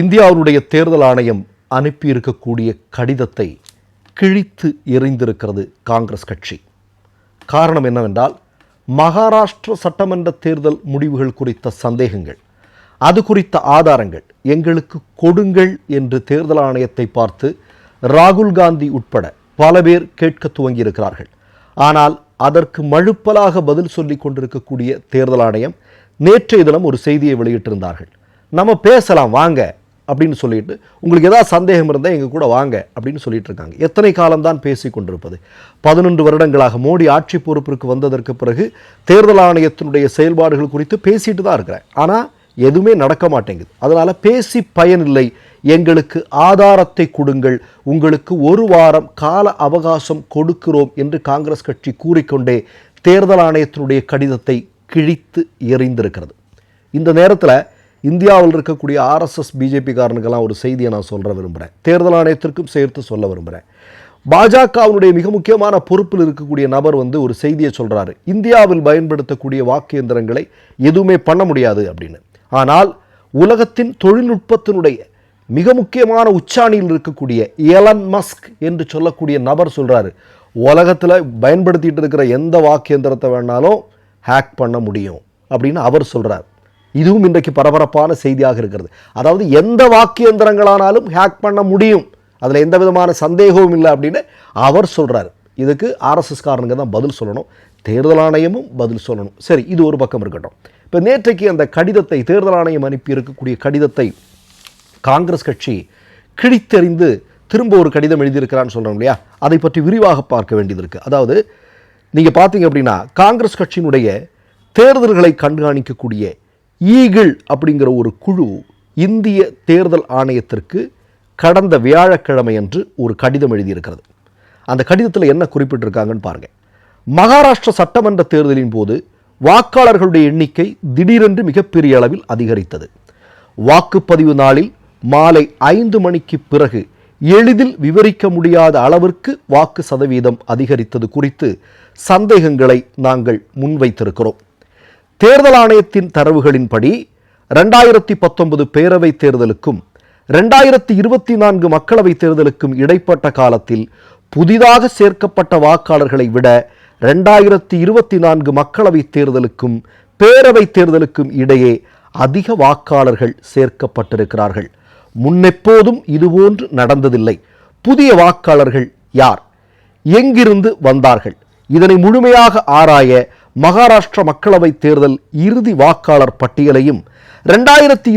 இந்தியாவுடைய தேர்தல் ஆணையம் அனுப்பியிருக்கக்கூடிய கடிதத்தை கிழித்து எறிந்திருக்கிறது காங்கிரஸ் கட்சி. காரணம் என்னவென்றால் மகாராஷ்டிர சட்டமன்ற தேர்தல் முடிவுகள் குறித்த சந்தேகங்கள் அது குறித்த ஆதாரங்கள் எங்களுக்கு கொடுங்கள் என்று தேர்தல் ஆணையத்தை பார்த்து ராகுல் காந்தி உட்பட பல பேர் கேட்க துவங்கியிருக்கிறார்கள். ஆனால் அதற்கு மழுப்பலாக பதில் சொல்லிக் கொண்டிருக்கக்கூடிய தேர்தல் ஆணையம் நேற்றைய தினம் ஒரு செய்தியை வெளியிட்டிருந்தார்கள். நம்ம பேசலாம் வாங்க. அப்படின்னு சொல்லிட்டு உங்களுக்கு ஏதாவது சந்தேகம் இருந்தால் எங்கள் கூட வாங்க அப்படின்னு சொல்லிட்டு இருக்காங்க. எத்தனை காலம்தான் பேசி கொண்டிருப்பது? பதினொன்று வருடங்களாக மோடி ஆட்சி பொறுப்பிற்கு வந்ததற்கு பிறகு தேர்தல் ஆணையத்தினுடைய செயல்பாடுகள் குறித்து பேசிட்டு தான் இருக்கிறேன் ஆனால் எதுவுமே நடக்க மாட்டேங்குது. அதனால் பேசி பயனில்லை. எங்களுக்கு ஆதாரத்தை கொடுங்கள். உங்களுக்கு ஒரு வாரம் கால அவகாசம் கொடுக்கிறோம் என்று காங்கிரஸ் கட்சி கூறிக்கொண்டே தேர்தல் ஆணையத்தினுடைய கடிதத்தை கிழித்து எறிந்திருக்கிறது. இந்த நேரத்தில் இந்தியாவில் இருக்கக்கூடிய ஆர்எஸ்எஸ் பிஜேபிக்காரனுக்கெல்லாம் ஒரு செய்தியை நான் சொல்ல விரும்புகிறேன் தேர்தல் ஆணையத்திற்கும் சேர்த்து சொல்ல விரும்புகிறேன் பாஜகவினுடைய மிக முக்கியமான பொறுப்பில் இருக்கக்கூடிய நபர் வந்து ஒரு செய்தியை சொல்கிறாரு இந்தியாவில் பயன்படுத்தக்கூடிய வாக்கு இயந்திரங்களை எதுவுமே பண்ண முடியாது அப்படின்னு. ஆனால் உலகத்தின் தொழில்நுட்பத்தினுடைய மிக முக்கியமான உச்சாணியில் இருக்கக்கூடிய எலன் மஸ்க் என்று சொல்லக்கூடிய நபர் சொல்கிறாரு உலகத்தில் பயன்படுத்திகிட்டு இருக்கிற எந்த வாக்கு எந்திரத்தை வேணாலும் ஹேக் பண்ண முடியும் அப்படின்னு அவர் சொல்கிறார் இதுவும் இன்றைக்கு பரபரப்பான செய்தியாக இருக்கிறது. அதாவது எந்த வாக்கியந்திரங்களானாலும் ஹேக் பண்ண முடியும். அதில் எந்த விதமான சந்தேகமும் இல்லை அப்படின்னு அவர் சொல்கிறார் இதுக்கு ஆர்எஸ்எஸ் காரணங்க தான் பதில் சொல்லணும். தேர்தல் ஆணையமும் பதில் சொல்லணும். சரி இது ஒரு பக்கம் இருக்கட்டும். இப்போ நேற்றைக்கு அந்த கடிதத்தை தேர்தல் ஆணையம் அனுப்பி இருக்கக்கூடிய கடிதத்தை காங்கிரஸ் கட்சி கிழித்தெறிந்து திரும்ப ஒரு கடிதம் எழுதியிருக்கிறான்னு சொல்கிறோம் இல்லையா? அதை பற்றி விரிவாக பார்க்க வேண்டியது இருக்குது அதாவது நீங்கள் பார்த்தீங்க அப்படின்னா காங்கிரஸ் கட்சியினுடைய தேர்தல்களை கண்காணிக்கக்கூடிய ஈகிள் அப்படிங்கிற ஒரு குழு இந்திய தேர்தல் ஆணையத்திற்கு கடந்த வியாழக்கிழமை அன்று ஒரு கடிதம் எழுதியிருக்கிறது. அந்த கடிதத்தில் என்ன குறிப்பிட்டிருக்காங்கன்னு பாருங்க. மகாராஷ்டிர சட்டமன்ற தேர்தலின் போது வாக்காளர்களுடைய எண்ணிக்கை திடீரென்று மிகப்பெரிய அளவில் அதிகரித்தது. வாக்குப்பதிவு நாளில் மாலை ஐந்து மணிக்கு பிறகு எளிதில் விவரிக்க முடியாத அளவிற்கு வாக்கு சதவீதம் அதிகரித்தது குறித்து சந்தேகங்களை நாங்கள் முன்வைத்திருக்கிறோம். தேர்தல் ஆணையத்தின் தரவுகளின்படி ரெண்டாயிரத்தி பத்தொன்பது பேரவைத் தேர்தலுக்கும் ரெண்டாயிரத்தி இருபத்தி நான்கு மக்களவைத் தேர்தலுக்கும் இடைப்பட்ட காலத்தில் புதிதாக சேர்க்கப்பட்ட வாக்காளர்களை விட ரெண்டாயிரத்தி இருபத்தி நான்கு மக்களவைத் தேர்தலுக்கும் பேரவைத் தேர்தலுக்கும் இடையே அதிக வாக்காளர்கள் சேர்க்கப்பட்டிருக்கிறார்கள். முன்னெப்போதும் இதுபோன்று நடந்ததில்லை. புதிய வாக்காளர்கள் யார்? எங்கிருந்து வந்தார்கள்? இதனை முழுமையாக ஆராய மகாராஷ்டிர மக்களவைத் தேர்தல் இறுதி வாக்காளர் பட்டியலையும் ரெண்டாயிரத்தி